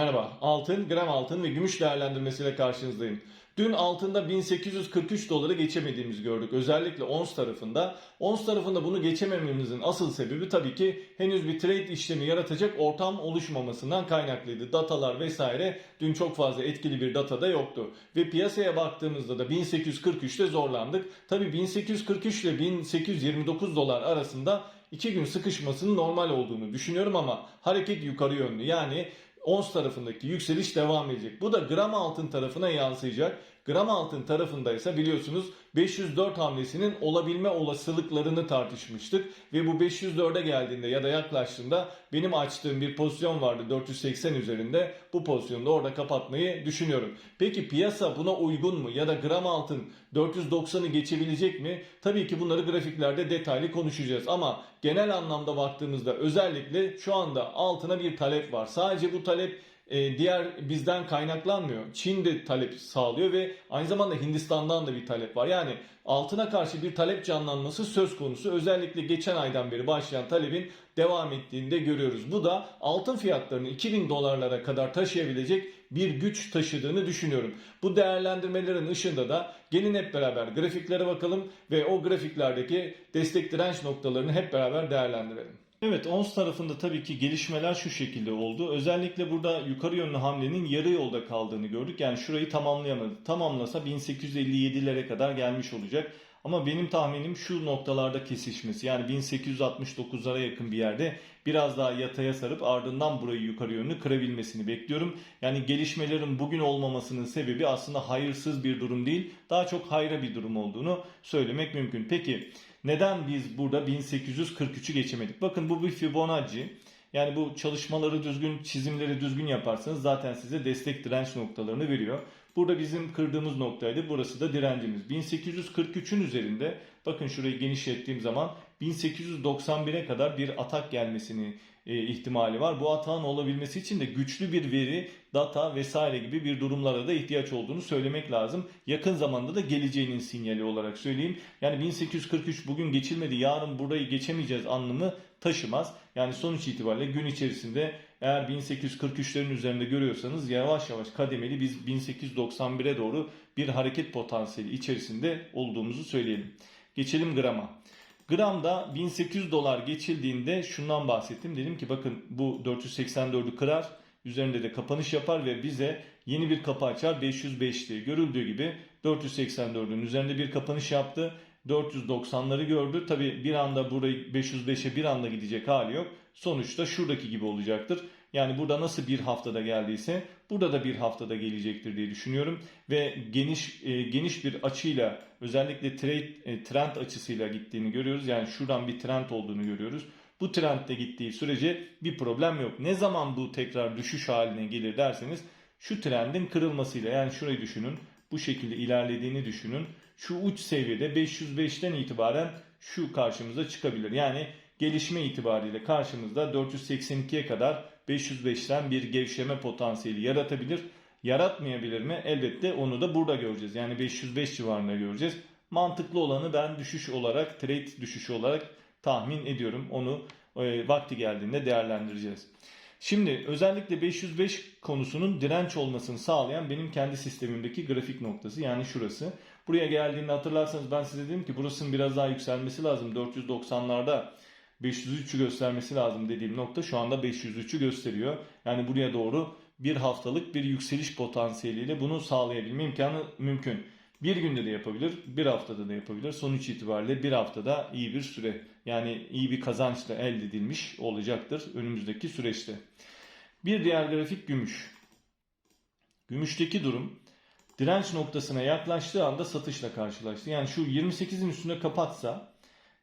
Merhaba, altın, gram altın ve gümüş değerlendirmesiyle karşınızdayım. Dün altında 1843 doları geçemediğimizi gördük. Özellikle ons tarafında. Ons tarafında bunu geçemememizin asıl sebebi tabii ki henüz bir trade işlemi yaratacak ortam oluşmamasından kaynaklıydı. Datalar vesaire dün çok fazla etkili bir data da yoktu. Ve piyasaya baktığımızda da 1843'te zorlandık. Tabii 1843 ile 1829 dolar arasında iki gün sıkışmasının normal olduğunu düşünüyorum ama hareket yukarı yönlü. Yani ons tarafındaki yükseliş devam edecek. Bu da gram altın tarafına yansıyacak. Gram altın tarafında ise biliyorsunuz 504 hamlesinin olabilme olasılıklarını tartışmıştık. Ve bu 504'e geldiğinde ya da yaklaştığında benim açtığım bir pozisyon vardı 480 üzerinde. Bu pozisyonu da orada kapatmayı düşünüyorum. Peki piyasa buna uygun mu ya da gram altın 490'ı geçebilecek mi? Tabii ki bunları grafiklerde detaylı konuşacağız ama genel anlamda baktığımızda özellikle şu anda altına bir talep var. Sadece bu talep diğer bizden kaynaklanmıyor. Çin de talep sağlıyor ve aynı zamanda Hindistan'dan da bir talep var. Yani altına karşı bir talep canlanması söz konusu. Özellikle geçen aydan beri başlayan talebin devam ettiğini de görüyoruz. Bu da altın fiyatlarını 2000 dolarlara kadar taşıyabilecek bir güç taşıdığını düşünüyorum. Bu değerlendirmelerin ışığında da gelin hep beraber grafiklere bakalım ve o grafiklerdeki destek direnç noktalarını hep beraber değerlendirelim. Evet ons tarafında tabii ki gelişmeler şu şekilde oldu. Özellikle burada yukarı yönlü hamlenin yarı yolda kaldığını gördük. Yani şurayı tamamlayamadı. Tamamlasa 1857'lere kadar gelmiş olacak. Ama benim tahminim şu noktalarda kesişmesi. Yani 1869'lara yakın bir yerde biraz daha yataya sarıp ardından burayı yukarı yönlü kırabilmesini bekliyorum. Yani gelişmelerin bugün olmamasının sebebi aslında hayırsız bir durum değil. Daha çok hayra bir durum olduğunu söylemek mümkün. Peki neden biz burada 1843'ü geçemedik? Bakın bu bir Fibonacci. Yani bu çalışmaları düzgün, çizimleri düzgün yaparsanız zaten size destek direnç noktalarını veriyor. Burada bizim kırdığımız noktaydı. Burası da direncimiz. 1843'ün üzerinde bakın şurayı genişlettiğim zaman 1891'e kadar bir atak gelmesini ihtimali var. Bu atağın olabilmesi için de güçlü bir veri, data vesaire gibi bir durumlara da ihtiyaç olduğunu söylemek lazım. Yakın zamanda da geleceğinin sinyali olarak söyleyeyim. Yani 1843 bugün geçilmedi, yarın burayı geçemeyeceğiz anlamı taşımaz. Yani sonuç itibariyle gün içerisinde eğer 1843'lerin üzerinde görüyorsanız yavaş yavaş kademeli biz 1891'e doğru bir hareket potansiyeli içerisinde olduğumuzu söyleyelim. Geçelim grama. Gramda 1800 dolar geçildiğinde şundan bahsettim. Dedim ki bakın bu 484'ü kırar. Üzerinde de kapanış yapar ve bize yeni bir kapı açar 505 diye. Görüldüğü gibi 484'ün üzerinde bir kapanış yaptı. 490'ları gördü. Tabi bir anda burayı 505'e bir anda gidecek hali yok. Sonuçta şuradaki gibi olacaktır. Yani burada nasıl bir haftada geldiyse burada da bir haftada gelecektir diye düşünüyorum ve geniş e, geniş bir açıyla özellikle trade e, trend açısıyla gittiğini görüyoruz. Yani şuradan bir trend olduğunu görüyoruz. Bu trendde gittiği sürece bir problem yok. Ne zaman bu tekrar düşüş haline gelir derseniz şu trendin kırılmasıyla yani şurayı düşünün. Bu şekilde ilerlediğini düşünün. Şu uç seviyede 505'ten itibaren şu karşımıza çıkabilir. Yani gelişme itibariyle karşımızda 482'ye kadar 505'ten bir gevşeme potansiyeli yaratabilir. Yaratmayabilir mi? Elbette onu da burada göreceğiz. Yani 505 civarında göreceğiz. Mantıklı olanı ben düşüş olarak, trade düşüşü olarak tahmin ediyorum. Onu e, vakti geldiğinde değerlendireceğiz. Şimdi özellikle 505 konusunun direnç olmasını sağlayan benim kendi sistemimdeki grafik noktası yani şurası. Buraya geldiğinde hatırlarsanız ben size dedim ki burasının biraz daha yükselmesi lazım. 490'larda 503'ü göstermesi lazım dediğim nokta şu anda 503'ü gösteriyor. Yani buraya doğru bir haftalık bir yükseliş potansiyeliyle bunu sağlayabilme imkanı mümkün. Bir günde de yapabilir, bir haftada da yapabilir. Sonuç itibariyle bir haftada iyi bir süre yani iyi bir kazançla elde edilmiş olacaktır önümüzdeki süreçte. Bir diğer grafik gümüş. Gümüşteki durum direnç noktasına yaklaştığı anda satışla karşılaştı. Yani şu 28'in üstüne kapatsa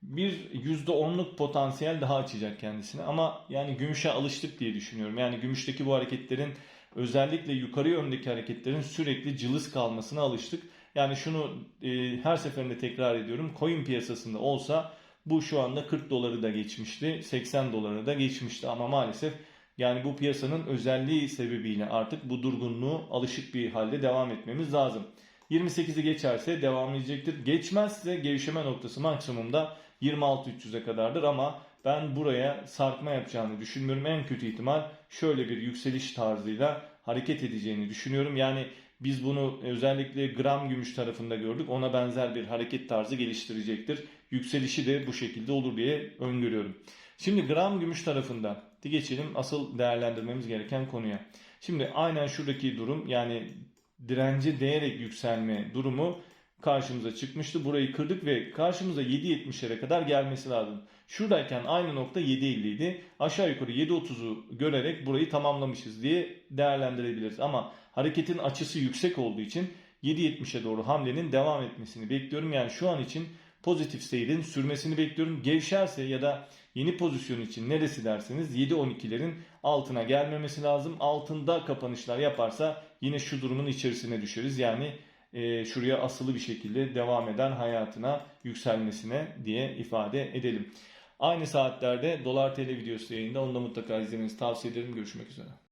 bir %10'luk potansiyel daha açacak kendisine. Ama yani gümüşe alıştık diye düşünüyorum. Yani gümüşteki bu hareketlerin özellikle yukarı yöndeki hareketlerin sürekli cılız kalmasına alıştık. Yani şunu e, her seferinde tekrar ediyorum. Coin piyasasında olsa bu şu anda 40 doları da geçmişti. 80 doları da geçmişti ama maalesef yani bu piyasanın özelliği sebebiyle artık bu durgunluğu alışık bir halde devam etmemiz lazım. 28'i geçerse devam edecektir. Geçmezse gevşeme noktası maksimumda 26.300'e kadardır ama ben buraya sarkma yapacağını düşünmüyorum. En kötü ihtimal şöyle bir yükseliş tarzıyla hareket edeceğini düşünüyorum. Yani biz bunu özellikle gram gümüş tarafında gördük. Ona benzer bir hareket tarzı geliştirecektir. Yükselişi de bu şekilde olur diye öngörüyorum. Şimdi gram gümüş tarafında geçelim asıl değerlendirmemiz gereken konuya. Şimdi aynen şuradaki durum yani direnci değerek yükselme durumu karşımıza çıkmıştı. Burayı kırdık ve karşımıza 7.70'lere kadar gelmesi lazım. Şuradayken aynı nokta 7.50 idi. Aşağı yukarı 7.30'u görerek burayı tamamlamışız diye değerlendirebiliriz. Ama hareketin açısı yüksek olduğu için 7.70'e doğru hamlenin devam etmesini bekliyorum. Yani şu an için pozitif seyrin sürmesini bekliyorum. Gevşerse ya da yeni pozisyon için neresi derseniz 7.12'lerin altına gelmemesi lazım. Altında kapanışlar yaparsa yine şu durumun içerisine düşeriz. Yani e, şuraya asılı bir şekilde devam eden hayatına yükselmesine diye ifade edelim. Aynı saatlerde Dolar TL videosu yayında. Onu da mutlaka izlemenizi tavsiye ederim. Görüşmek üzere.